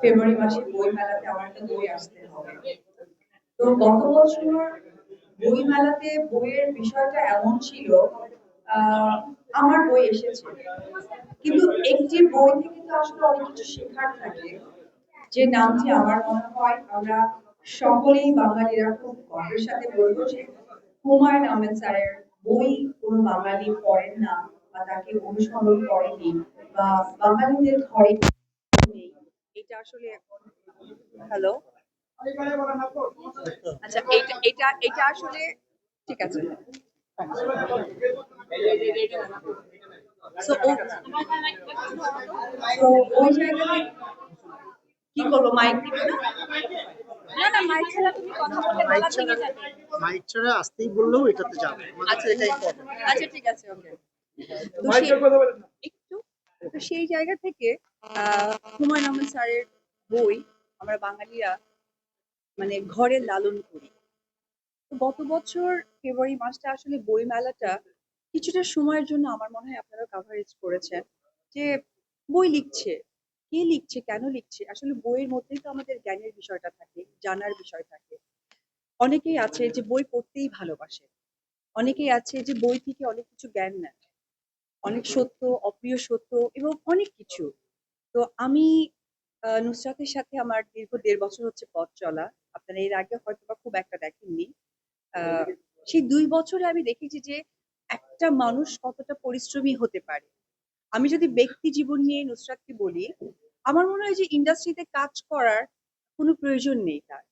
ফেব্রুয়ারি মাসে বই মেলাতে আমার একটা বই আসতে হবে। তো গত বছর বই মেলাতে বইয়ের বিষয়টা এমন ছিল আমার বই এসেছে। কিন্তু একটি বই থেকে তো আসলে অনেক কিছু শেখার থাকে, যে নামটি আমার মনে হয়, আমরা সকলেই বাঙালিরা খুব গর্বের সাথে বলব যে হুমায়ুন আহমেদ স্যারের বই কোনো বাঙালি পড়েন না বা তাকে অনুসরণ করেনি বা বাঙালিদের ঘরে আসলে এখন হ্যালো? আচ্ছা এটা এটা এটা আসলে ঠিক আছে। ওই কি করব মাইক দিবে না? না না মাইক ছাড়া তুমি কথা বললে মাইক গলা ভেঙে যাবে মাইক ছাড়া আসতেই বললেও এটাতে যাবে। আচ্ছা এটা আচ্ছা ঠিক আছে ওকে একটু তো সেই জায়গা থেকে হুমায়ুন আহমেদ স্যারের বই আমরা বাঙালিরা মানে ঘরে লালন করি। গত বছর ফেব্রুয়ারি মাসটা আসলে বই মেলাটা কিছুটা সময়ের জন্য আমার মনে হয় আপনারা কাভারেজ করেছেন যে বই লিখছে, কে লিখছে, কেন লিখছে? আসলে বইয়ের মধ্যেই তো আমাদের জ্ঞানের বিষয়টা থাকে, জানার বিষয় থাকে। অনেকেই আছে যে বই পড়তেই ভালোবাসে, অনেকেই আছে যে বই থেকে অনেক কিছু জ্ঞান নেয়, অনেক সত্য, অপ্রিয় সত্য এবং অনেক কিছু। তো আমি নুসরাতের সাথে আমার দীর্ঘ দেড় বছর হচ্ছে পথ চলা। আপনারা এর আগে হয়তো বা খুব একটা দেখেননি। সেই দুই বছরে আমি দেখেছি যে একটা মানুষ কতটা পরিশ্রমী হতে পারে। আমি যদি ব্যক্তি জীবন নিয়ে নুসরাতকে বলি, আমার মনে হয় যে ইন্ডাস্ট্রিতে কাজ করার কোনো প্রয়োজন নেই তার।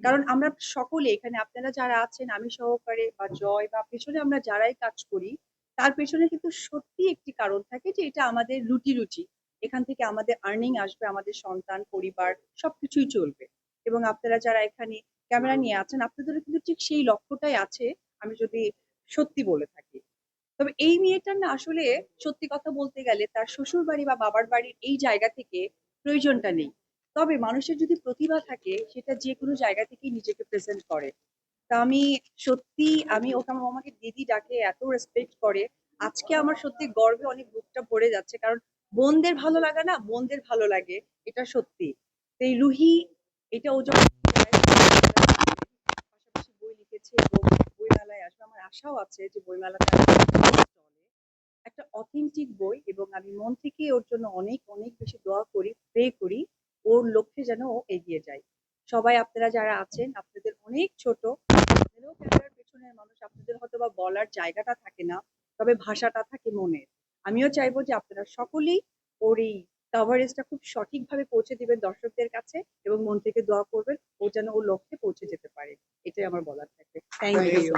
কারণ আমরা সকলে এখানে, আপনারা যারা আছেন, আমি সহকারে বা জয় বা পেছনে আমরা যারাই কাজ করি, তার পেছনে কিন্তু সত্যি একটি কারণ থাকে যে এটা আমাদের রুটি রুচি এখান থেকে আমাদের আর্নিং আসবে, আমাদের সন্তান, পরিবার, সবকিছুই চলবে। এবং আপনারা যারা এখানে ক্যামেরা নিয়ে আছেন, আপনাদেরও কিন্তু ঠিক সেই লক্ষ্যটাই আছে, আমি যদি সত্যি বলে থাকি। তবে এই মেয়েটার না আসলে সত্যি কথা বলতে গেলে তার শ্বশুর বাড়ি বা বাবার বাড়ির এই জায়গা থেকে প্রয়োজনটা নেই। তবে মানুষের যদি প্রতিভা থাকে, সেটা যে কোনো জায়গা থেকেই নিজেকে প্রেজেন্ট করে। তা আমি সত্যি, আমি ওকে, আমার আমাকে দিদি ডাকে এত রেসপেক্ট করে। আজকে আমার সত্যি গর্বে অনেক বুকটা ভরে যাচ্ছে, কারণ বোনদের ভালো লাগে না বোনদের ভালো লাগে, এটা সত্যি। এই রুহি, এটা ও যখন পাশাপাশি বই লিখেছে এবং বই মেলায় আসবে, আমার আশাও আছে যে বই মেলাতে একটা অথেন্টিক বই এবং আমি মন থেকে ওর জন্য অনেক অনেক বেশি দোয়া করি প্রে করি, ওর লক্ষ্যে যেন ও এগিয়ে যায়। সবাই আপনারা যারা আছেন, আপনাদের অনেক ছোট, আপনাদেরও ক্যামেরার পেছনের মানুষ, আপনাদের হয়তো বা বলার জায়গাটা থাকে না, তবে ভাষাটা থাকে মনের। আমিও চাইব যে আপনারা সকলেই ওর এই কভারেজটা খুব সঠিকভাবে পৌঁছে দিবেন দর্শকদের কাছে এবং মন থেকে দোয়া করবেন ও যেন ওর লক্ষ্যে পৌঁছে যেতে পারে এটাই আমার বলার থাকবে থ্যাংক ইউ.